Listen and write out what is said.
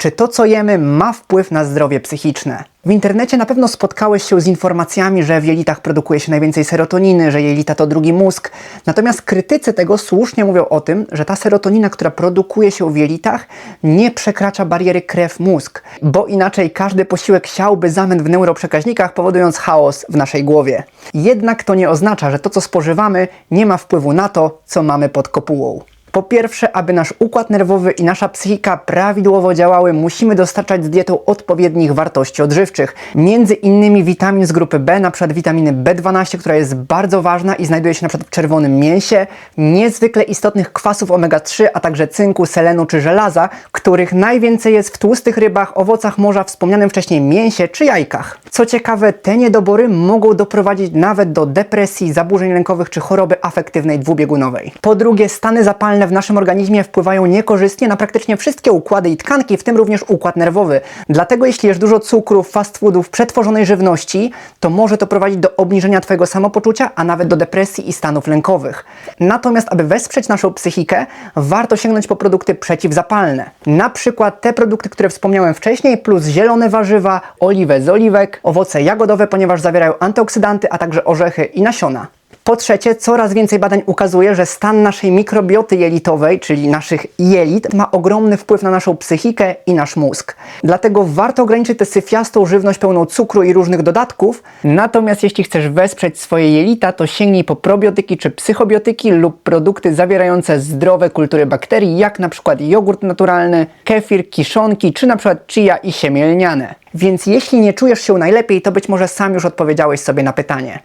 Czy to, co jemy, ma wpływ na zdrowie psychiczne? W internecie na pewno spotkałeś się z informacjami, że w jelitach produkuje się najwięcej serotoniny, że jelita to drugi mózg. Natomiast krytycy tego słusznie mówią o tym, że ta serotonina, która produkuje się w jelitach, nie przekracza bariery krew-mózg, bo inaczej każdy posiłek siałby zamęt w neuroprzekaźnikach, powodując chaos w naszej głowie. Jednak to nie oznacza, że to, co spożywamy, nie ma wpływu na to, co mamy pod kopułą. Po pierwsze, aby nasz układ nerwowy i nasza psychika prawidłowo działały, musimy dostarczać z dietą odpowiednich wartości odżywczych. Między innymi witamin z grupy B, na przykład witaminy B12, która jest bardzo ważna i znajduje się na przykład w czerwonym mięsie, niezwykle istotnych kwasów omega-3, a także cynku, selenu czy żelaza, których najwięcej jest w tłustych rybach, owocach morza, wspomnianym wcześniej mięsie czy jajkach. Co ciekawe, te niedobory mogą doprowadzić nawet do depresji, zaburzeń lękowych czy choroby afektywnej dwubiegunowej. Po drugie, stany zapalne w naszym organizmie wpływają niekorzystnie na praktycznie wszystkie układy i tkanki, w tym również układ nerwowy. Dlatego jeśli jesz dużo cukrów, fast foodów, przetworzonej żywności, to może to prowadzić do obniżenia Twojego samopoczucia, a nawet do depresji i stanów lękowych. Natomiast, aby wesprzeć naszą psychikę, warto sięgnąć po produkty przeciwzapalne. Na przykład te produkty, które wspomniałem wcześniej, plus zielone warzywa, oliwę z oliwek, owoce jagodowe, ponieważ zawierają antyoksydanty, a także orzechy i nasiona. Po trzecie, coraz więcej badań ukazuje, że stan naszej mikrobioty jelitowej, czyli naszych jelit, ma ogromny wpływ na naszą psychikę i nasz mózg. Dlatego warto ograniczyć tę syfiastą żywność pełną cukru i różnych dodatków. Natomiast jeśli chcesz wesprzeć swoje jelita, to sięgnij po probiotyki czy psychobiotyki lub produkty zawierające zdrowe kultury bakterii, jak na przykład jogurt naturalny, kefir, kiszonki, czy na przykład chia i siemię lniane. Więc jeśli nie czujesz się najlepiej, to być może sam już odpowiedziałeś sobie na pytanie.